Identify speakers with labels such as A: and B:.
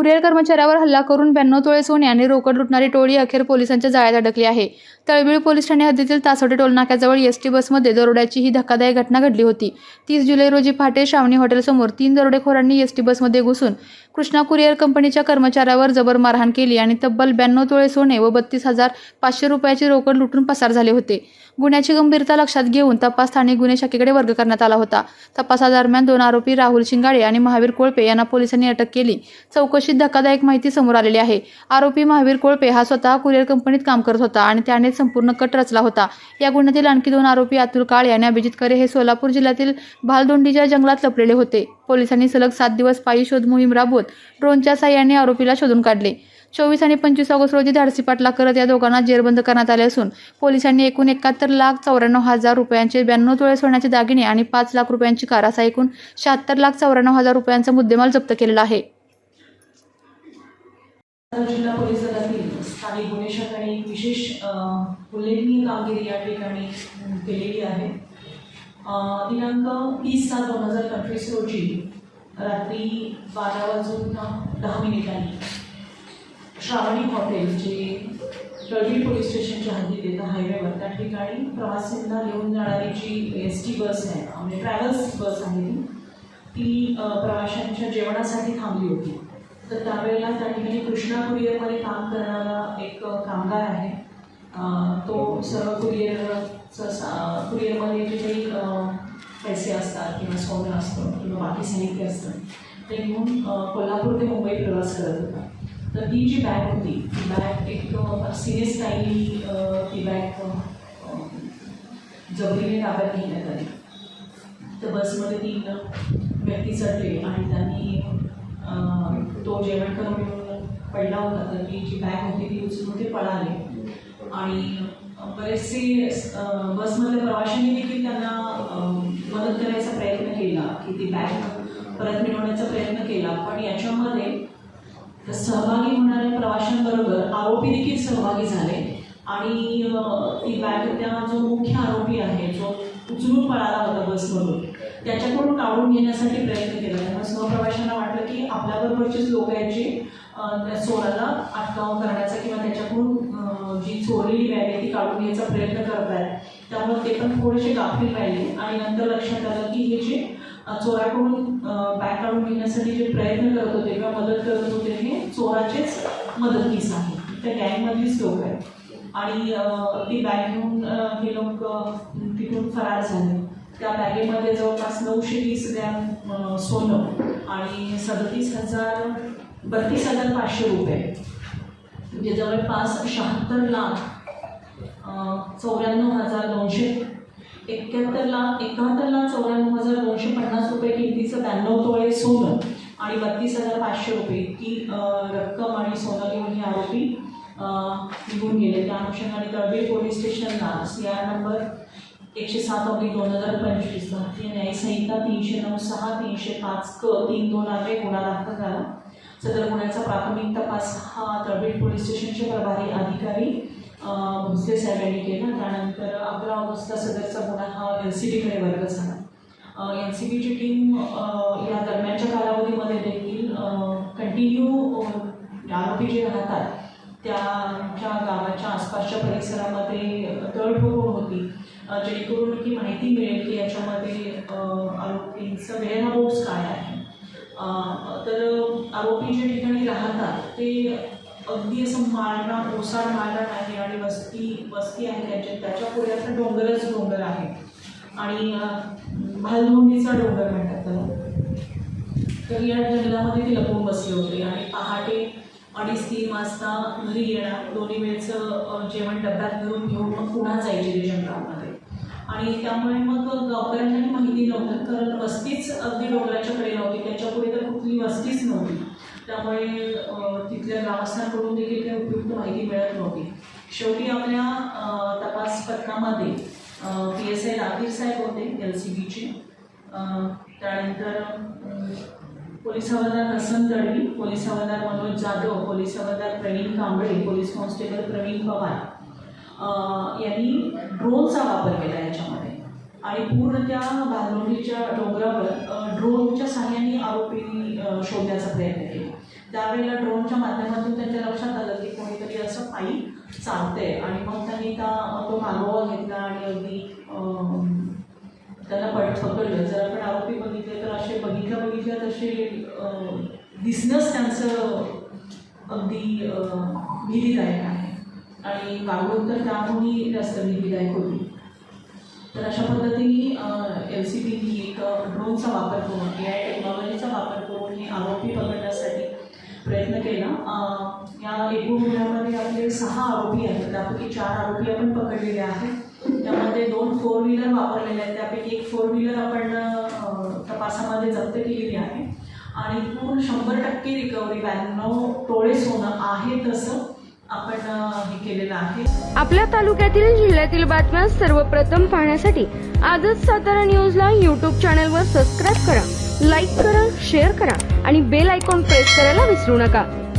A: Courier कर्मचाऱ्यावर हल्ला करून ब्याण्णव तोळे सोने आणि रोकड लुटणारी टोळी अखेर पोलिसांच्या जाळ्यात अडकली आहे. तळबिळ पोलीस ठाणे हद्दीतील तासोटे टोलनाक्याजवळ एस टी बसमध्ये दरोड्याची ही धक्कादायक घटना घडली होती. तीस जुलै रोजी पहाटे श्रावणी हॉटेलसमोर तीन दरोडेखोरांनी एस टी बसमध्ये घुसून कृष्णा कुरिअर कंपनीच्या कर्मचाऱ्यावर जबर मारहाण केली आणि तब्बल ब्याण्णव तोळे सोने व बत्तीस हजार पाचशे रुपयाची रोकड लुटून पसार झाले होते. गुन्ह्याची गंभीरता लक्षात घेऊन तपास स्थानिक गुन्हे शाखेकडे वर्ग करण्यात आला होता. तपासादरम्यान दोन आरोपी राहुल शिंगाडे आणि महावीर कोळपे यांना पोलिसांनी अटक केली. चौकशीत धक्कादायक माहिती समोर आलेली आहे. आरोपी महावीर कोळपे हा स्वतः कुरिअर कंपनीत काम करत होता आणि त्याने संपूर्ण कट रचला होता. या गुन्ह्यातील आणखी दोन आरोपी अतुल काळे आणि अभिजित करे हे सोलापूर जिल्ह्यातील भालदोंडीच्या जंगलात लपलेले होते. पोलिसांनी सलग सात दिवस पायी शोध मोहीम राबवत ड्रोनच्या साह्याने आरोपीला शोधून काढले. चोवीस आणि पंचवीस ऑगस्ट रोजी धाडसी पाटला करत या दोघांना जेरबंद करण्यात आले असून पोलिसांनी एकूण एकाहत्तर लाख चौऱ्याण्णव हजार रुपयांचे ब्याण्णव तोळे सोन्याचे दागिने आणि पाच लाख रुपयांची कार असा एकूण शहात्तर लाख चौऱ्याण्णव हजार रुपयांचा मुद्देमाल जप्त केलेला आहे.
B: जिल्हा पोलीस दलातील स्थानिक गुन्हे शाखाने विशेष उल्लेखनीय कामगिरी या ठिकाणी केलेली आहे. दिनांक तीस सात दोन हजार पंचवीस रोजी रात्री बारा वाजून दहा मिनिटांनी श्रावणी हॉटेल जे तळवी पोलीस स्टेशनच्या हद्दीत येतं हायवेवर. त्या ठिकाणी प्रवासींना घेऊन जाणारी जी एस टी बस आहे म्हणजे ट्रॅव्हल्स बस आहे ती ती प्रवाशांच्या जेवणासाठी थांबली होती. तर त्यावेळेला त्या ठिकाणी कृष्णा कुरिअरमध्ये काम करणारा एक कामगार आहे. तो सर्व कुरिअरचं सा कुरिअरमध्ये जे काही किंवा सोनं असतं किंवा बाकी साहित्य असतं. ते घेऊन कोल्हापूर ते मुंबई प्रवास करत होता. तर ती जी बॅग होती ती बॅग एक सिरियस स्टाईली ती बॅग जबरीने ताब्यात घेण्यात आली. तर बसमध्ये तीन व्यक्ती चढले आणि त्यांनी तो जेवण करून पडला होता. तर ती जी बॅग होती ती उचलून ते पळाले. आणि बरेचसे बसमधल्या प्रवाशांनी देखील त्यांना मदत करायचा प्रयत्न केला की ती बॅग परत मिळवण्याचा प्रयत्न केला. पण याच्यामध्ये सहभागी होणाऱ्या प्रवाशांबरोबर आरोपी देखील सहभागी झाले. आणि ती बॅग त्या जो मुख्य आरोपी आहे जो उचलून पळाला होता बसमधून त्याच्याकडून काढून घेण्यासाठी प्रयत्न केला. त्यामुळे सहप्रवाशांना वाटलं की आपल्याबरोबरचेच लोक आहेत जे त्या चोराला अटकाव करण्याचा किंवा त्याच्याकडून जी चोरलेली बॅग आहे ती काढून घ्यायचा प्रयत्न करत आहेत त्यामुळे ते पण थोडेसे गाफील राहिले आणि नंतर लक्षात आलं की हे जे चोराकडून बॅग काढून घेण्यासाठी जे प्रयत्न करत होते किंवा मदत करत होते हे चोराचेच मदतनीस आहे त्या गँगमधलीच लोक आहेत. आणि ती बॅग घेऊन हे लोक तिथून फरार झाले. त्या बॅगेमध्ये जवळपास नऊशे वीस ग्रॅम सोनं आणि सदतीस हजार बत्तीस हजार पाचशे रुपये. म्हणजे जवळपास शहात्तर लाख चौऱ्याण्णव हजार दोनशे एक्क्याहत्तर लाख एकाहत्तर लाख चौऱ्याण्णव हजार दोनशे पन्नास रुपये किमतीचं ब्याण्णव तोळे सोनं आणि बत्तीस हजार पाचशे रुपये इतकी रक्कम आणि सोनं घेऊन हे आरोपी निघून गेले. त्या अनुषंगाने तळबीर पोलीस स्टेशनला सी आर नंबर एकशे सात अब्लिक दोन हजार पंचवीस भारतीय न्यायसंहिता तीनशे नऊ सहा तीनशे पाच क तीन दोन आठ गुन्हा दाखल झाला. सदर गुन्ह्याचा प्राथमिक तपास हा तळबीड पोलीस स्टेशनचे प्रभारी अधिकारी भोसले साहेब यांनी केला. त्यानंतर अकरा ऑगस्टला सदरचा गुन्हा हा एन सी बीकडे वर्ग झाला. एन सी बीची टीम या दरम्यानच्या कालावधीमध्ये देखील कंटिन्यू आरोपी जे राहतात त्यांच्या गावाच्या आसपासच्या परिसरामध्ये तळ होती. जेणेकरून की माहिती मिळेल की याच्यामध्ये आरोपींचं वेअरहाऊस काय आहे. तर आरोपी ज्या ठिकाणी राहतात ते अगदी असं मारणा ओसाड माळरान नाही आणि वस्ती वस्ती आहे त्यांच्या त्याच्या पुढे असं डोंगरच डोंगर आहे. आणि भालधोंडीचा डोंगर म्हणतात त्याला. तर या जंगलामध्ये ते लपून बसले होते आणि पहाटे अडीच तीन वाजता घरी येणार. दोन्ही वेळचं जेवण डब्यात भरून घेऊन मग पुन्हा जायचे रेशन जंगलामध्ये आणि त्यामुळे मग गावकऱ्यांनाही माहिती नव्हतं कारण वस्तीच अगदी डोंगराच्याकडे नव्हती. त्याच्यापुढे तर कुठली वस्तीच नव्हती. त्यामुळे तिथल्या ग्रामस्थांकडून देखील काही उपयुक्त माहिती मिळत नव्हती. शेवटी आपल्या तपास पथकामध्ये पी एस आय राखीर साहेब होते एल सी बीचे. त्यानंतर पोलीस हवालदार हसन तडवी पोलीस हवालदार मनोज जाधव पोलीस हवालदार प्रवीण कांबळे पोलीस कॉन्स्टेबल प्रवीण पवार. यांनी ड्रोनचा वापर केला याच्यामध्ये. आणि पूर्ण त्या भालवणीच्या डोंगरावर ड्रोनच्या साह्याने आरोपी शोधण्याचा प्रयत्न केला. त्यावेळेला ड्रोनच्या माध्यमातून त्यांच्या लक्षात आलं की कोणीतरी असं पायी चालतंय. आणि मग त्यांनी त्या तो मागोवा घेतला आणि अगदी त्यांना पट पकडलं जर आपण आरोपी बघितले तर असे बघितल्या बघितल्या तसे दिसणंच त्यांचं अगदी भीतीदायक आहे. आणि वागणूक तर त्याहूनही जास्त भीतीदायक होती. तर अशा पद्धतीने एल सी बी ही एक ड्रोनचा वापर करून ए आय टेक्नॉलॉजीचा वापर करून हे आरोपी पकडण्यासाठी प्रयत्न केला. या एकूण गुन्ह्यामध्ये आपले सहा आरोपी आहेत. त्यापैकी चार आरोपी आपण पकडलेले आहेत. त्यामध्ये दोन फोर व्हीलर वापरलेल्या आहेत. त्यापैकी एक फोर व्हीलर आपण तपासामध्ये जप्त केलेली आहे. आणि पूर्ण शंभर टक्के रिकव्हरी ब्याण्णव टोळे सोनं आहे तसं आपण हे केलेलं आहे.
C: आपल्या तालुक्यातील जिल्ह्यातील बातम्या सर्वप्रथम पाहण्यासाठी आजच सातारा न्यूजला यूट्यूब चॅनलवर सबस्क्राईब करा लाईक करा शेअर करा आणि बेल आयकॉन प्रेस करायला विसरू नका.